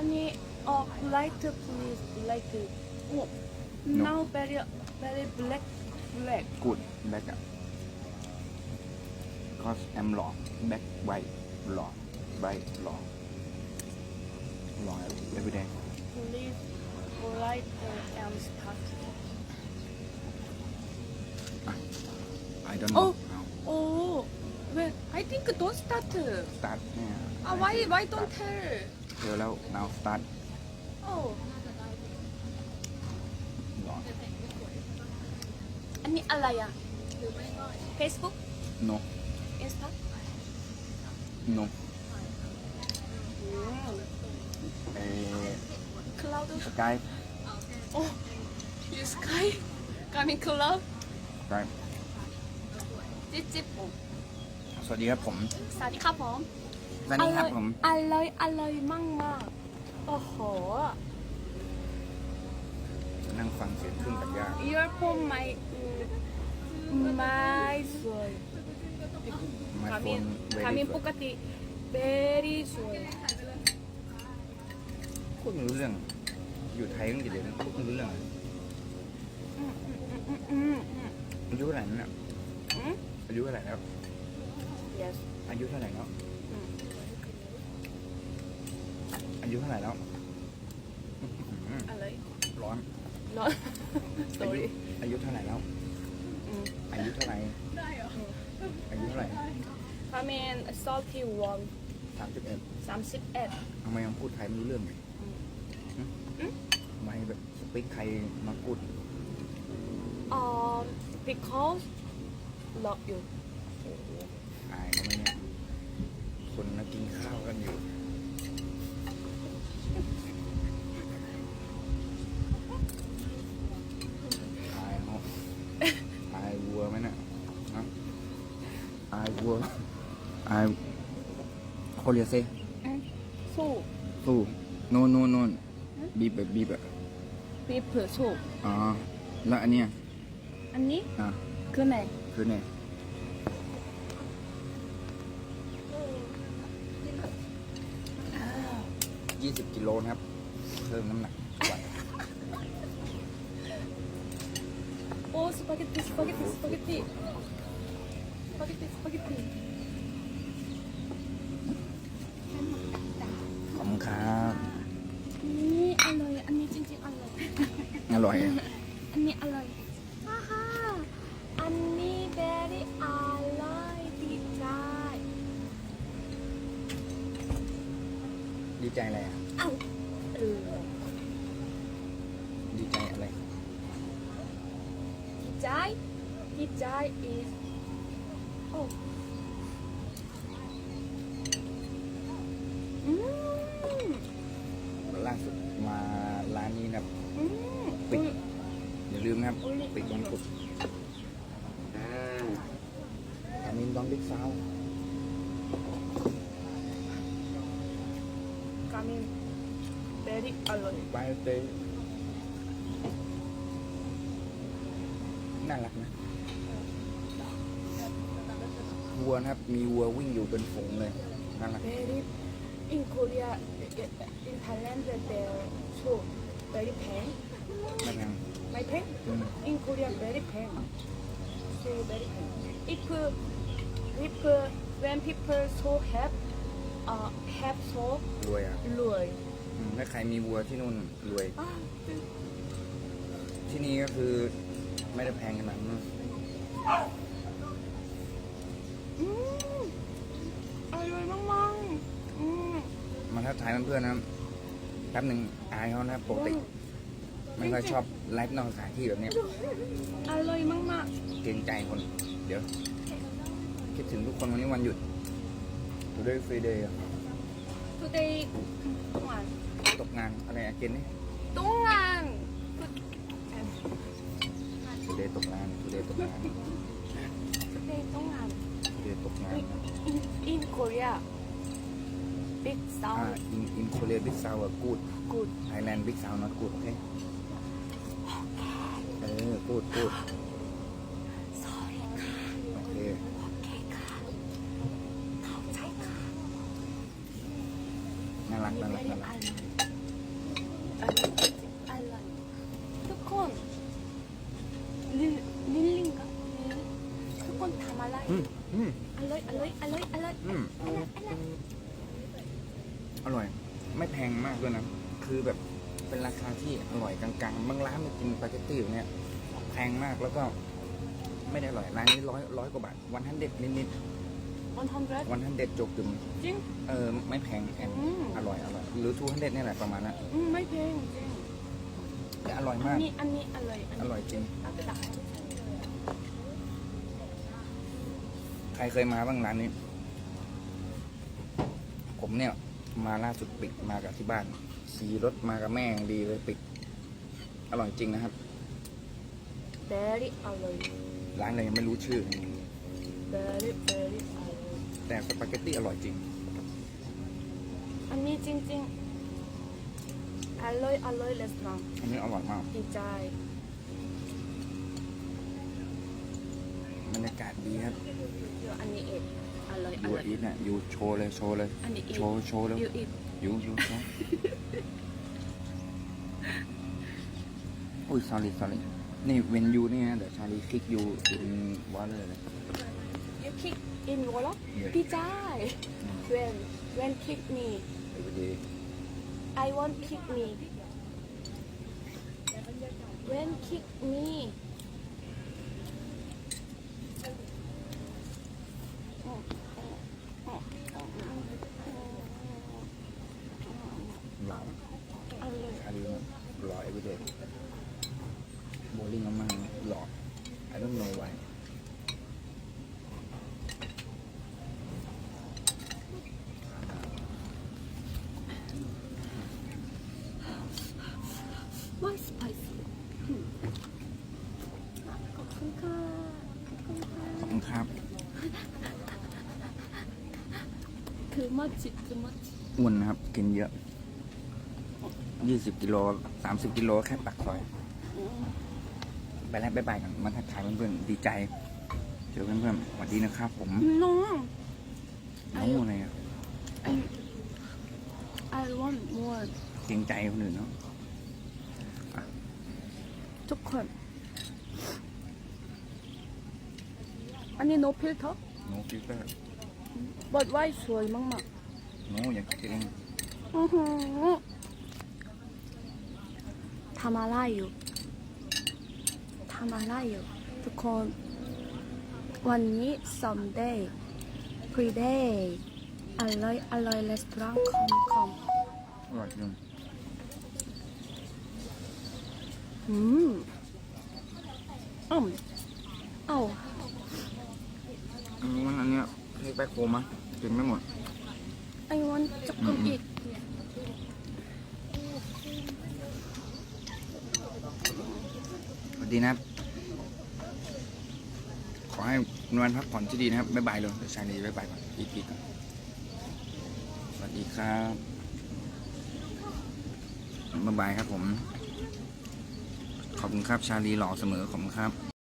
อันนี้ออก light please light โอ้ now very very black black good back อะ cause I'm หล่อ back white หล่อ bright หล่อหล่อ every day please light and start I don't know Oh. how oh well I think don't start start เนี่ย ah why why don't tell เจอแล้ว now start oh หล่ออันนี้อะไรอะ Facebook no Insta no อืมเอ่อ Cloud Skype oh you sky coming cloud Skype จิ๊บจิ๊บผมสวัสดีครับผม สวัสดีครับผม สวัสดีครับผม อร่อยอร่อยมากมากๆโอ้โหนั่งฟังเสียงเครื่องตัดหญ้า earphone ไม่ไม่สวย My คามิน phone คามิน very ปกติ very สวยพูดไม่รู้เรื่อง อยู่ไทยตั้งกี่เดือนพูดไม่รู้เรื่องเลยอืมอืมอืมอืมอายุเท่าไหร่แล้วเนี่ยอืมอายุเท่าไหร่แล้ว yes อายุเท่าไหร่แล้ว อืมอายุเท่าไหร่แล้วอื้อหืออะไรร้อนร้อนอายุ sorry อายุเท่าไหร่แล้วอืมอายุเท่าไหร่อายุเท่าไหร่คามิน salty one สามสิบเอ็ดสามสิบเอ็ดทำไมยังพูดไทยไม่รู้เรื่องเลยอืมหึอืมทำไมแบบสปีกไทยมาพูด um because love you โอ้โหอายเขาไหมเนี่ยคนมากินข้าวกันอยู่ อายเขาอายวัวไหมเนี่ยฮะ อายวัวอายโคเรียเซสู้ สู้โน่นโน่นโน่นบีบแบบบีบอะบีบผือสู้ อ๋อ แล้วอันเนี้ยอันนี้อะคือไหนคือเนี่ยยี่สิบกิโลนะครับ เพิ่มน้ำหนักวันโอ้สปาเกตตีสปาเกตตีสปาเกตตีส ปาเกตตีสปาเกตตีขอบคุณครับ นี่อร่อย อันนี้จริงๆอร่อย อร่อย อันนี้อร่อยฮ่าฮ่าอันนี้ very อร่อยดีใจ ดีใจอะไรอะเอ้าเออดีใจอะไร ดีใจ ดีใจ is โอ้อืม ล่าสุดมาร้านนี้นะครับอืมปิดอย่าลืมนะครับอุ๊ยปิดวันศุกร์อ่าทามินดองบิ๊กซาวกามิน very อร่อยบายเตยน่ารักนะ วัวนะครับ มีวัววิ่งอยู่เป็นฝูงเลยน่ารัก very in Korea in Thailand they show very pain น่ารัก my pain อืม in Korea very pain so very pain if if when people so have uh have so รวยอะรวยอืมถ้าใครมีวัวที่นู่นรวยอ่าที่นี่ก็คือไม่ได้แพงขนาดนั้น อืมอร่อยมากๆอืมมาทักทายเพื่อนๆนะครับแป๊บหนึ่งอายเขานะครับปกติไม่ค่อยชอบไลฟ์นอกสถานที่แบบเนี้ยอร่อยมากเกรงใจคน เดี๋ยว คิดถึงทุกคนวันนี้วันหยุด today free day อะๆ today ตุ้งอันตกงานอะไรอะเกนนี่ตุ้งอัน today ตกงาน today ตกงาน today ตุ้งอัน today ตกงาน in in Korea big อ่า sound in in Korea big sound อะ good good Thailand big sound not good โอเคเออ good good sorry โอเคโอเคค่ะเข้าใจค่ะน่ารักนะน่ารัก very น่ารัก island island island ทุกคนลิลลิลลิงกะทุกคนทำอะไรอืม อืมอร่อยอร่อยอร่อยอร่อยอืมอร่อยอร่อยอร่อย ไม่แพงมากด้วยนะ คือแบบเป็นราคาที่อร่อยกลางๆ บางร้านมากินสปาเกตตี้แบบเนี้ยแพงมากแล้วก็ ไม่ได้อร่อยร้านนี้ร้อยร้อยกว่าบาทวันทันเด็ดนิด one hundred ๆวันทันเด็ดโจกึมจริง เออไม่แพงแอนอืม อร่อยอร่อยหรือทูฮันเด็ดนี่ยแหละประมาณนั้นอืมไม่แพงจริงแต่อร่อยอัมานกนี้อันนี้อร่อยอันอนี้ร่อยจริงอันนี้ใครเคยมาบ้างร้านนี้ ผมเนี่ย มาล่าสุดปิดมากับที่บ้านขี่รถมากับแม่อย่างดีเลยปิด อร่อยจริงนะครับ very อร่อย ร้านอะไรยังไม่รู้ชื่อ very very อร่อยแต่สปาเกตตี้อร่อยจริง อันนี้จริงๆอร่อยอร่อยรีสอร์ทอันนี้อร่อยมากดีใจ รรยากาศดีครับอยู่อันนี้เองอร่อยอยูร่อยอีทเนี่ยยูโชว์เลยโชว์เลยอันนี้เองโชว์โชว์เลย you eat ยูยูโชว์อุ้ย sorry sorry นี่เวนยูนี่นะเดี๋ยวชาลีคลิกยูอินวอลเลยเลย you kick in water Yeah. ดีใจ when when kick me เดี๋ยวไปดี I want kick me when kick me หล่อ อร่อย ชาลีมันหล่อ every day โบลิ่งมากๆหล่อ I don't know why ว่าสไปซี่ขอบคุณค่ะขอบคุณค่ะ ขอบคุณครับ คือมัดจิตคือมัดจิตอ้วนนะครับ กินเยอะ20กิโล30กิโลแค่ปักซอย ไปแล้วบ๊ายบายกันมาทักทายเพื่อนๆดีใจ เจอเพื่อนๆสวัสดีนะครับผมน้องน้องอะไรอะ I I want more เกรงใจคนอื่นเนาะทุกคน อันนี้ no filter โนฟิลเตอร์ but why สวยมากโนอย่าเกรงๆอื้อหือทำอะไรอยู่ทำอะไรอยู่ทุกคน วันนี้ Sunday free day อร่อยอร่อยรีสอร์ทคอมคอมอร่อยจริงอืมอืมเอ้า อันนี้มันอันเนี้ยเค้ก แบคโฮมะกินไม่หมด I want จะกินอีก สวัสดีนะครับ ขอให้นวลพักผ่อนที่ดีนะครับ บ๊ายบายเลยเดี๋ยวชายนีบ๊ายบายก่อนอีกทีก่อนสวัสดีครับบ๊ายบายครับผม ขอบคุณครับชาลีหล่อเสมอขอบคุณครับ